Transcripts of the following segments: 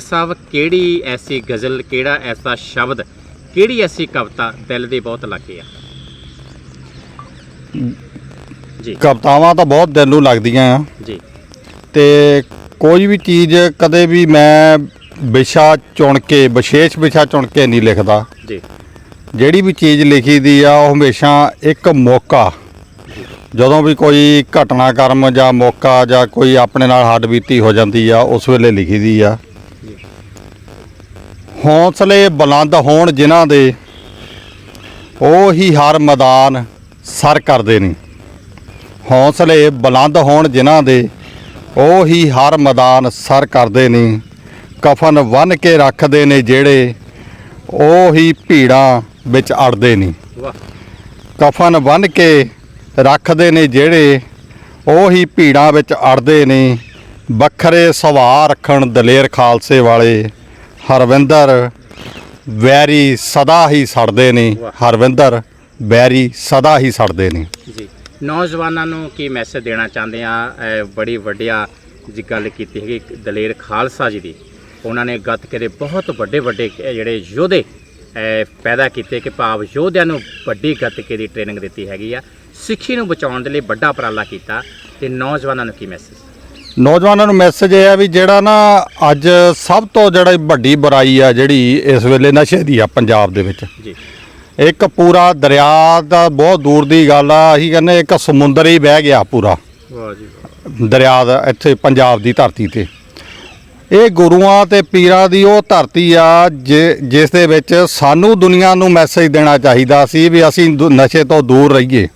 ਸਾਹਿਬ ਕਿਹੜੀ ਐਸੀ ਗਜ਼ਲ ਕਿਹੜਾ ਐਸਾ ਸ਼ਬਦ ਕਿਹੜੀ ਐਸੀ ਕਵਿਤਾ ਦਿਲ ਦੇ ਬਹੁਤ ਲੱਗੇ ਆ? ਜੀ। ਕਵਿਤਾਵਾਂ ਤਾਂ ਬਹੁਤ ਦਿਲ ਨੂੰ ਲੱਗਦੀਆਂ ਆ। ਜੀ। ਤੇ ਕੋਈ ਵੀ ਚੀਜ਼ ਕਦੇ ਵੀ ਮੈਂ ਵਿਸ਼ਾ ਚੁਣ ਕੇ ਵਿਸ਼ੇਸ਼ ਵਿਸ਼ਾ ਚੁਣ ਕੇ ਨਹੀਂ ਲਿਖਦਾ। ਜੀ। ਜਿਹੜੀ ਵੀ ਚੀਜ਼ ਲਿਖੀ ਦੀ ਆ ਉਹ ਹਮੇਸ਼ਾ ਇੱਕ ਮੌਕਾ। ਜਦੋਂ ਵੀ ਕੋਈ ਘਟਨਾਕ੍ਰਮ ਜਾਂ ਮੌਕਾ ਜਾਂ ਕੋਈ ਆਪਣੇ ਨਾਲ ਹੱਡ ਬੀਤੀ ਹੋ ਜਾਂਦੀ ਆ ਉਸ ਵੇਲੇ ਲਿਖੀ ਦੀ ਆ। ਹੌਸਲੇ ਬੁਲੰਦ ਹੋਣ ਜਿਨ੍ਹਾਂ ਦੇ ਉਹ ਹੀ ਹਰ ਮੈਦਾਨ ਸਰ ਕਰਦੇ ਨੇ। ਹੌਸਲੇ ਬੁਲੰਦ ਹੋਣ ਜਿਨ੍ਹਾਂ ਦੇ ਉਹ ਹੀ ਹਰ ਮੈਦਾਨ ਸਰ ਕਰਦੇ ਨੇ। ਕਫਨ ਬੰਨ ਕੇ ਰੱਖਦੇ ਨੇ ਜਿਹੜੇ ਉਹ ਹੀ ਭੀੜਾਂ ਵਿੱਚ ਅੜਦੇ ਨੇ। ਕਫਨ ਬੰਨ ਕੇ ਰੱਖਦੇ ਨੇ ਜਿਹੜੇ ਉਹ ਹੀ ਭੀੜਾਂ ਵਿੱਚ ਅੜਦੇ ਨੇ। ਵੱਖਰੇ ਸੁਭਾਅ ਰੱਖਣ ਦਲੇਰ ਖਾਲਸੇ ਵਾਲੇ ਹਰਵਿੰਦਰ ਵੈਰੀ ਸਦਾ ਹੀ ਸੜਦੇ ਨੇ। ਹਰਵਿੰਦਰ ਵੈਰੀ ਸਦਾ ਹੀ ਸੜਦੇ ਨੇ। ਜੀ। ਨੌਜਵਾਨਾਂ ਨੂੰ ਕੀ ਮੈਸੇਜ ਦੇਣਾ ਚਾਹੁੰਦੇ ਆ? ਬੜੀ ਵੱਡਿਆ ਜੀ ਗੱਲ ਕੀਤੀ ਹੈਗੀ ਦਲੇਰ ਖਾਲਸਾ ਜੀ ਦੀ। ਉਹਨਾਂ ਨੇ ਗੱਤਕੇ ਦੇ ਬਹੁਤ ਵੱਡੇ ਵੱਡੇ ਜਿਹੜੇ ਯੋਧੇ ਪੈਦਾ ਕੀਤੇ ਕਿ ਭਾਵ ਯੋਧਿਆਂ ਨੂੰ ਵੱਡੀ ਗੱਤਕੇ ਦੀ ਟ੍ਰੇਨਿੰਗ ਦਿੱਤੀ ਹੈਗੀ ਆ। ਸਿੱਖੀ ਨੂੰ ਬਚਾਉਣ ਦੇ ਲਈ ਵੱਡਾ ਉਪਰਾਲਾ ਕੀਤਾ ਤੇ ਨੌਜਵਾਨਾਂ ਨੂੰ ਕੀ ਮੈਸੇਜ ਨੌਜਵਾਨਾਂ ਨੂੰ ਮੈਸੇਜ ਇਹ ਹੈ ਵੀ ਜਿਹੜਾ ਨਾ ਅੱਜ ਸਭ ਤੋਂ ਜਿਹੜਾ ਵੱਡੀ ਬੁਰਾਈ ਆ ਜਿਹੜੀ ਇਸ ਵੇਲੇ ਨਸ਼ੇ ਦੀ ਆ ਪੰਜਾਬ ਦੇ ਵਿੱਚ। ਜੀ। ਇੱਕ ਪੂਰਾ ਦਰਿਆ ਦਾ ਬਹੁਤ ਦੂਰ ਦੀ ਗੱਲ ਆ ਅਸੀਂ ਕਹਿੰਦੇ ਇੱਕ ਸਮੁੰਦਰ ਹੀ ਵਹਿ ਗਿਆ ਪੂਰਾ। ਵਾਹ ਜੀ ਵਾਹ। ਦਰਿਆ ਦਾ ਇੱਥੇ ਪੰਜਾਬ ਦੀ ਧਰਤੀ ਤੇ। ਇਹ ਗੁਰੂਆਂ ਤੇ ਪੀਰਾਂ ਦੀ ਉਹ ਧਰਤੀ ਆ ਜਿਸ ਦੇ ਵਿੱਚ ਸਾਨੂੰ ਦੁਨੀਆ ਨੂੰ ਮੈਸੇਜ ਦੇਣਾ ਚਾਹੀਦਾ ਸੀ ਵੀ ਅਸੀਂ ਨਸ਼ੇ ਤੋਂ ਦੂਰ ਰਹੀਏ।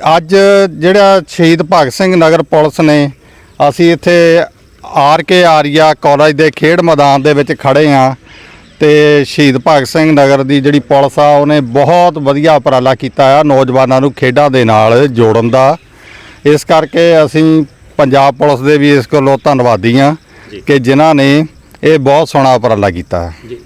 ਅੱਜ ਜਿਹੜਾ ਸ਼ਹੀਦ ਭਗਤ ਸਿੰਘ ਨਗਰ ਪੁਲਿਸ ਨੇ ਅਸੀਂ ਇੱਥੇ ਆਰ ਕੇ ਆਰੀਆ ਕਾਲਜ ਦੇ ਖੇਡ ਮੈਦਾਨ ਦੇ ਵਿੱਚ ਖੜੇ ਆ ਤੇ ਸ਼ਹੀਦ ਭਗਤ ਸਿੰਘ ਨਗਰ ਦੀ ਜਿਹੜੀ ਪੁਲਿਸ ਆ ਉਹਨੇ ਬਹੁਤ ਵਧੀਆ ਉਪਰਾਲਾ ਕੀਤਾ ਆ ਨੌਜਵਾਨਾਂ ਨੂੰ ਖੇਡਾਂ ਦੇ ਨਾਲ ਜੋੜਨ ਦਾ। ਇਸ ਕਰਕੇ ਅਸੀਂ ਪੰਜਾਬ ਪੁਲਿਸ ਦੇ ਵੀ ਇਸ ਕੋਲੋਂ ਧੰਨਵਾਦੀ ਆ। ਕਿ ਜਿਨ੍ਹਾਂ ਨੇ ਇਹ ਬਹੁਤ ਸੋਹਣਾ ਉਪਰਾਲਾ ਕੀਤਾ। ਜੀ।